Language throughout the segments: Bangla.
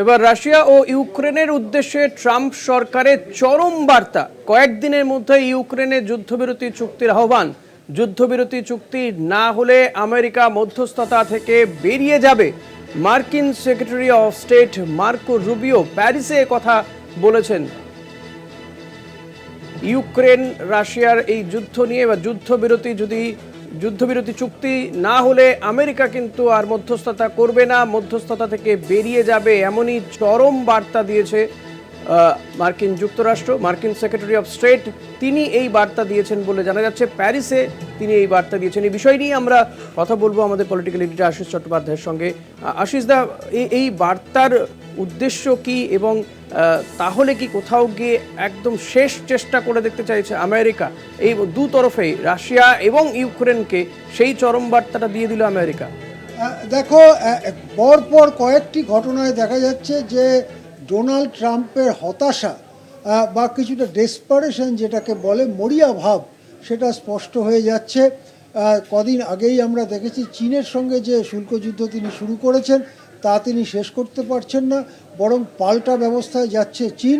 এবার রাশিয়া ও ইউক্রেনের উদ্দেশ্যে ট্রাম্প সরকারের চরম বার্তা। কয়েকদিনের মধ্যে ইউক্রেনে যুদ্ধবিরতি চুক্তির আহ্বান। যুদ্ধবিরতি চুক্তি না হলে আমেরিকা মধ্যস্থতা থেকে বেরিয়ে যাবে। মার্কিন secretary of state Marco Rubio প্যারিসে কথা বলেছেন। ইউক্রেন, রাশিয়ার এই যুদ্ধ নিয়ে বা যুদ্ধবিরতি যদি যুদ্ধবিরতি চুক্তি না হলে আমেরিকা কিন্তু আর মধ্যস্থতা করবে না। মধ্যস্থতা থেকে বেরিয়ে যাবে এমনই চরম বার্তা দিয়েছে মার্কিন যুক্তরাষ্ট্র মার্কিন সেক্রেটারি অফ স্টেট তিনি এই বার্তা দিয়েছেন বলে জানা যাচ্ছে। প্যারিসে তিনি এই বার্তা দিয়েছেন। এই বিষয় নিয়ে আমরা কথা বলব আমাদের পলিটিক্যাল এডিটর আশিস চট্টোপাধ্যায়ের সঙ্গে। আশিস দা এই- বার্তার উদ্দেশ্য কি এবং তাহলে কি কোথাও গিয়ে একদম শেষ চেষ্টা করে দেখতে চাইছে আমেরিকা? এই দু তরফেই রাশিয়া এবং ইউক্রেনকে সেই চরম বার্তাটা দিয়ে দিল আমেরিকা। দেখো আহ, পর পর কয়েকটি ঘটনায় দেখা যাচ্ছে যে ডোনাল্ড ট্রাম্পের হতাশা বা কিছুটা ডেসপারেশন যেটাকে বলে মরিয়া ভাব, সেটা স্পষ্ট হয়ে যাচ্ছে। কদিন আগেই আমরা দেখেছি চীনের সঙ্গে যে শুল্ক যুদ্ধ তিনি শুরু করেছেন, তা তিনি শেষ করতে পারছেন না, বরং পাল্টা ব্যবস্থায় যাচ্ছে চীন।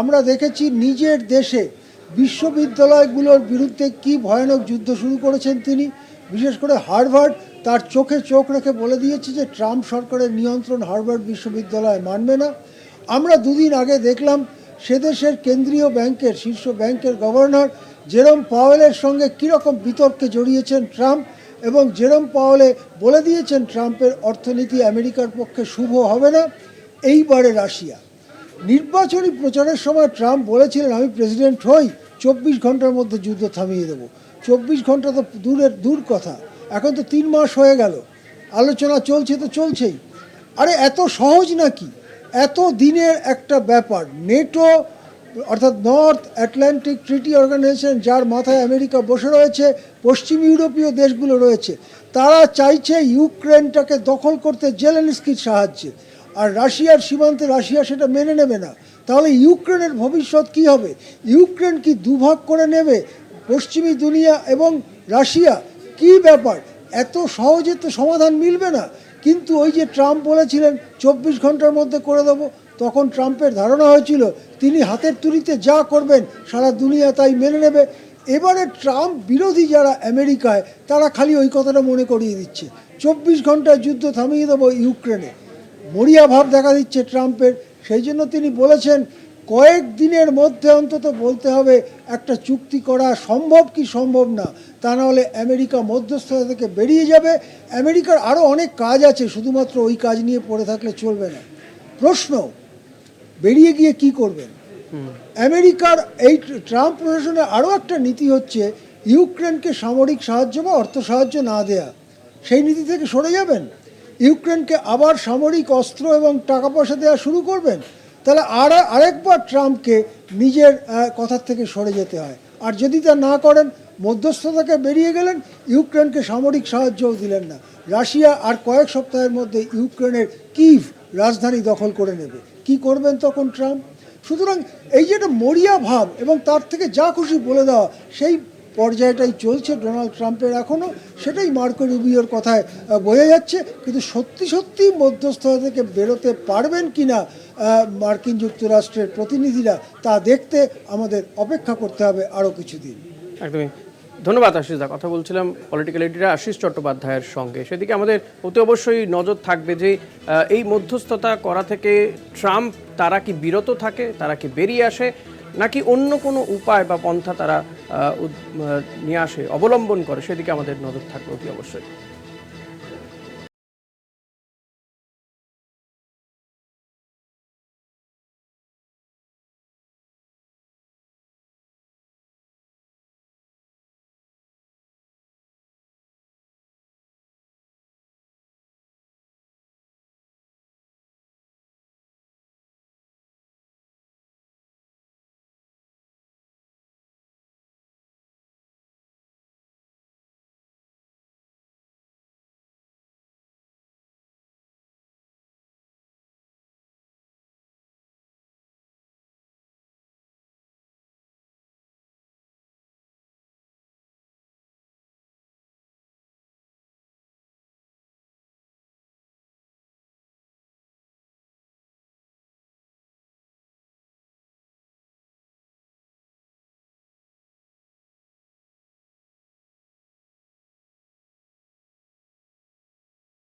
আমরা দেখেছি নিজের দেশে বিশ্ববিদ্যালয়গুলোর বিরুদ্ধে কি ভয়ানক যুদ্ধ শুরু করেছেন তিনি, বিশেষ করে হার্ভার্ড তার চোখে চোখ রেখে বলে দিয়েছে যে ট্রাম্প সরকারের নিয়ন্ত্রণ হার্ভার্ড বিশ্ববিদ্যালয় মানবে না। আমরা দুদিন আগে দেখলাম সে দেশের কেন্দ্রীয় ব্যাংকের, শীর্ষ ব্যাংকের গভর্নর জেরম পাওয়েলের সঙ্গে কীরকম বিতর্কে জড়িয়েছেন ট্রাম্প এবং জেরম পাওয়েলে বলে দিয়েছেন ট্রাম্পের অর্থনীতি আমেরিকার পক্ষে শুভ হবে না। এইবারে রাশিয়া। নির্বাচনী প্রচারের সময় ট্রাম্প বলেছিলেন, আমি প্রেসিডেন্ট হই, চব্বিশ ঘণ্টার মধ্যে যুদ্ধ থামিয়ে দেবো। চব্বিশ ঘণ্টা তো দূরের, দূর কথা। এখন তো তিন মাস হয়ে গেল। আলোচনা চলছে তো চলছেই। আরে এত সহজ নাকি? এত দিনের একটা ব্যাপার। নেটো, অর্থাৎ নর্থ অ্যাটলান্টিক ট্রিটি অর্গানাইজেশন, যার মাথায় আমেরিকা বসে রয়েছে, পশ্চিম ইউরোপীয় দেশগুলো রয়েছে, তারা চাইছে ইউক্রেনটাকে দখল করতে জেলেনস্কির সাহায্যে। আর রাশিয়ার সীমান্তে রাশিয়া সেটা মেনে নেবে না। তাহলে ইউক্রেনের ভবিষ্যৎ কি হবে? ইউক্রেন কি দুভাগ করে নেবে? পশ্চিমী দুনিয়া এবং রাশিয়া? কি ব্যাপার? এত সহজে তো সমাধান মিলবে না। কিন্তু ওই যে ট্রাম্প বলেছিলেন, চব্বিশ ঘণ্টার মধ্যে করে দেবো। তখন ট্রাম্পের ধারণা হয়েছিল, তিনি হাতের তুলিতে যা করবেন, সারা দুনিয়া তাই মেনে নেবে। এবারে ট্রাম্প বিরোধী যারা আমেরিকায়, তারা খালি ওই কথাটা মনে করিয়ে দিচ্ছে। চব্বিশ ঘন্টায় যুদ্ধ থামিয়ে দেবো ইউক্রেনে। মরিয়া ভাব দেখা দিচ্ছে ট্রাম্পের। সেই জন্য তিনি বলেছেন কয়েক দিনের মধ্যে অন্তত বলতে হবে একটা চুক্তি করা সম্ভব কি সম্ভব না? তা নাহলে আমেরিকা মধ্যস্থতা থেকে বেরিয়ে যাবে। আমেরিকার আরও অনেক কাজ আছে শুধুমাত্র ওই কাজ নিয়ে পড়ে থাকলে চলবে না। প্রশ্ন বেরিয়ে গিয়ে কি করবেন? আমেরিকার এই ট্রাম্প প্রশাসনের আরও একটা নীতি হচ্ছে ইউক্রেনকে সামরিক সাহায্য বা অর্থ সাহায্য না দেয়া। সেই নীতি থেকে সরে যাবেন? ইউক্রেনকে আবার সামরিক অস্ত্র এবং টাকা পয়সা দেওয়া শুরু করবেন? তাহলে আর, আরেকবার ট্রাম্পকে নিজের কথার থেকে সরে যেতে হয়। আর যদি তা না করেন, মধ্যস্থতাকে বেরিয়ে গেলেন, ইউক্রেনকে সামরিক সাহায্যও দিলেন না। রাশিয়া আর কয়েক সপ্তাহের মধ্যে ইউক্রেনের কিভ রাজধানী দখল করে নেবে। কি করবেন তখন ট্রাম্প? সুতরাং এই যে একটা মরিয়া ভাব এবং তার থেকে যা খুশি বলে দেওয়া, সেই পর্যায়টাই চলছে ডোনাল্ড ট্রাম্পের এখনও সেটাই মার্কো রুবিওর কথায় বোঝা যাচ্ছে। কিন্তু সত্যি সত্যি মধ্যস্থতা থেকে বেরোতে পারবেন কি না মার্কিন যুক্তরাষ্ট্রের প্রতিনিধিরা, তা দেখতে আমাদের অপেক্ষা করতে হবে আরও কিছুদিন। একদমই। ধন্যবাদ আশিস দা, কথা বলছিলাম পলিটিক্যাল এডিটর আশিস চট্টোপাধ্যায়ের সঙ্গে। সেদিকে আমাদের অতি অবশ্যই নজর থাকবে যে এই মধ্যস্থতা করা থেকে ট্রাম্প, তারা কি বিরত থাকে, তারা কি বেরিয়ে আসে নাকি অন্য কোনো উপায় বা পন্থা তারা নিয়ে আসে, অবলম্বন করে? সেদিকে আমাদের নজর থাকবে অতি অবশ্যই।